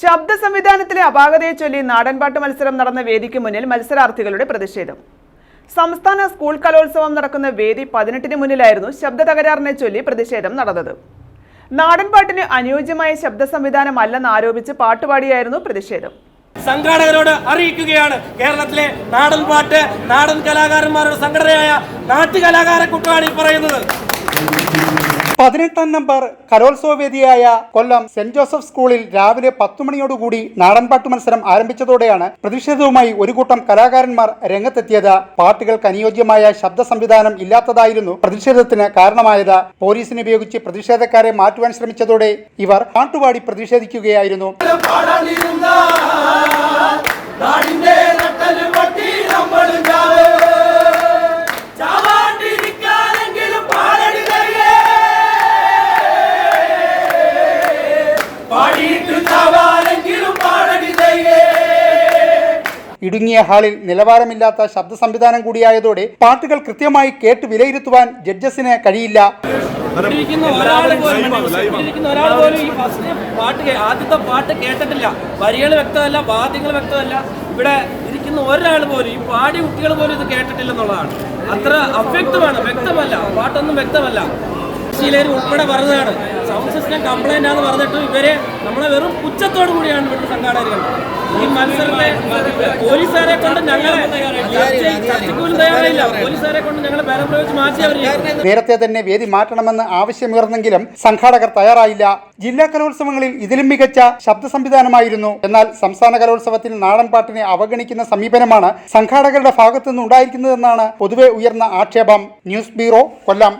ശബ്ദ സംവിധാനത്തിലെ അപാകതയെ ചൊല്ലി നാടൻപാട്ട് മത്സരം നടന്ന വേദിക്ക് മുന്നിൽ മത്സരാർത്ഥികളുടെ പ്രതിഷേധം. സംസ്ഥാന സ്കൂൾ കലോത്സവം നടക്കുന്ന വേദി പതിനെട്ടിന് മുന്നിലായിരുന്നു ശബ്ദ തകരാറിനെ ചൊല്ലി പ്രതിഷേധം നടന്നത്. നാടൻപാട്ടിന് അനുയോജ്യമായ ശബ്ദ സംവിധാനമല്ലെന്ന് ആരോപിച്ച് പാട്ടുപാടിയായിരുന്നു പ്രതിഷേധം. സംഘാടകരോട് അറിയിക്കുകയാണ്. കേരളത്തിലെ നാടൻപാട്ട് നാടൻ കലാകാരന്മാരുടെ സംഘടനയായ നാട്ടുകലാകാര കൂട്ടാണ് ഈ പറയുന്നത്. പതിനെട്ടാം നമ്പർ കലോത്സവ വേദിയായ കൊല്ലം സെന്റ് ജോസഫ് സ്കൂളിൽ രാവിലെ പത്തു മണിയോടുകൂടി നാടൻപാട്ട് മത്സരം ആരംഭിച്ചതോടെയാണ് പ്രതിഷേധവുമായി ഒരു കൂട്ടം കലാകാരന്മാർ രംഗത്തെത്തിയത്. പാട്ടുകൾക്ക് അനുയോജ്യമായ ശബ്ദ സംവിധാനം ഇല്ലാത്തതായിരുന്നു പ്രതിഷേധത്തിന് കാരണമായത്. പോലീസിനെ ഉപയോഗിച്ച് പ്രതിഷേധക്കാരെ മാറ്റുവാൻ ശ്രമിച്ചതോടെ ഇവർ പാട്ടുപാടി പ്രതിഷേധിക്കുകയായിരുന്നു. ഇടുങ്ങിയ ഹാളിൽ നിലവാരമില്ലാത്ത ശബ്ദ സംവിധാനം കൂടിയായതോടെ പാട്ടുകൾ കൃത്യമായി കേട്ട് വിലയിരുത്തുവാൻ ജഡ്ജസിന് കഴിയില്ല. ഇരിക്കുന്ന ഒരാൾ പോലും ഇരിക്കുന്ന ഒരാൾ പോലും ഈ ഫസ്റ്റ് പാട്ട് ആദ്യത്തെ പാട്ട് കേട്ടിട്ടില്ല. വരികൾ വ്യക്തമല്ല വാദ്യങ്ങൾ വ്യക്തമല്ല. ഇവിടെ ഇരിക്കുന്ന ഒരാൾ പോലും ഈ പാടി കുട്ടികൾ പോലും ഇത് കേട്ടിട്ടില്ലെന്നുള്ളതാണ്. അത്ര അവ്യക്തമാണ് വ്യക്തമല്ല. പാട്ടൊന്നും വ്യക്തമല്ല. ശീലർ ഉൾപ്പെടെ പറഞ്ഞതാണ്. സൗണ്ട് സിസ്റ്റം കംപ്ലൈന്റ് ആണെന്ന് പറഞ്ഞിട്ട് ഇവരെ നമ്മളെ വെറും പുച്ഛത്തോടു കൂടിയാണ് ഇവിടുത്തെ സംഘാടകർ ഈ മത്സരത്തെ പോലീസുകാരെ കൊണ്ട് ഞങ്ങളെ കൊണ്ട് ഞങ്ങളെ ബലം പ്രയോഗിച്ച് മാറ്റി നേരത്തെ തന്നെ വേദി മാറ്റണമെന്ന് ആവശ്യമുയർന്നെങ്കിലും സംഘാടകർ തയ്യാറായില്ല. ജില്ലാ കലോത്സവങ്ങളിൽ ഇതിലും മികച്ച ശബ്ദ സംവിധാനമായിരുന്നു. എന്നാൽ സംസ്ഥാന കലോത്സവത്തിൽ നാടൻ പാട്ടിനെ അവഗണിക്കുന്ന സമീപനമാണ് സംഘാടകരുടെ ഭാഗത്തുനിന്ന് ഉണ്ടായിരിക്കുന്നതെന്നാണ് പൊതുവെ ഉയർന്ന ആക്ഷേപം. News bureau Kollam.